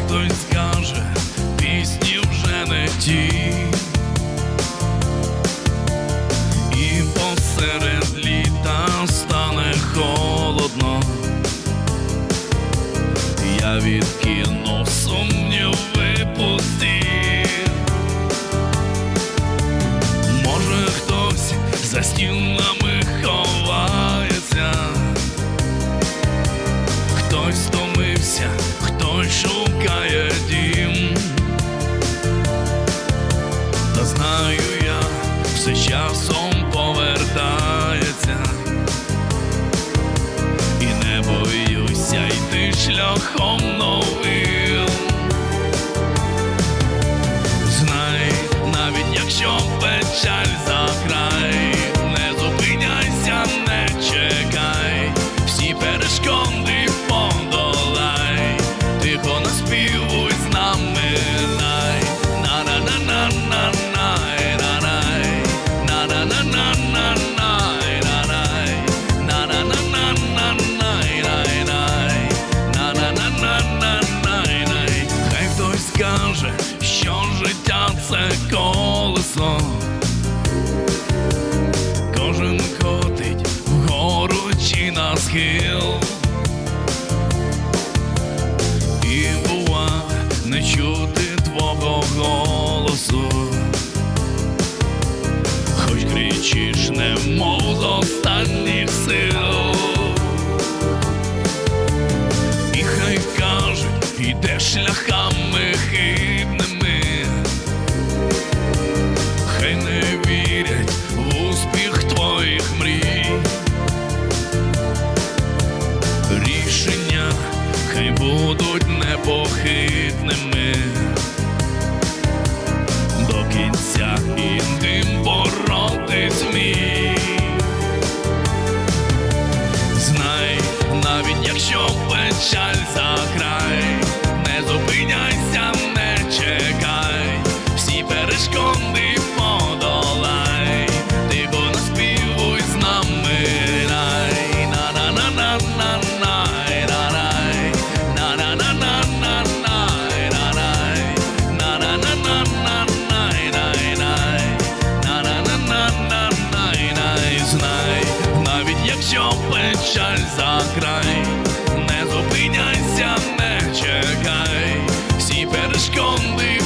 хтось скаже, пісні вже не ті. І посеред літа стане холодно. Я відкину сумніви пусті. Може хтось за стінами знаю я, все часом повертається, і не боюся йти шляхом новим. Скаже, що життя це колесо. Кожен котить вгору чи на схил. І бува не чути твого голосу. Хоч кричиш, немов з останніх сил. І хай кажуть, іде шляхами хай будуть непохитними. До кінця і тим боротись вмій. Знай, навіть якщо печаль за край, не зупиняйся, не чекай, всі перешкоди якщо печаль за край, не зупиняйся, не чекай, всі перешкоди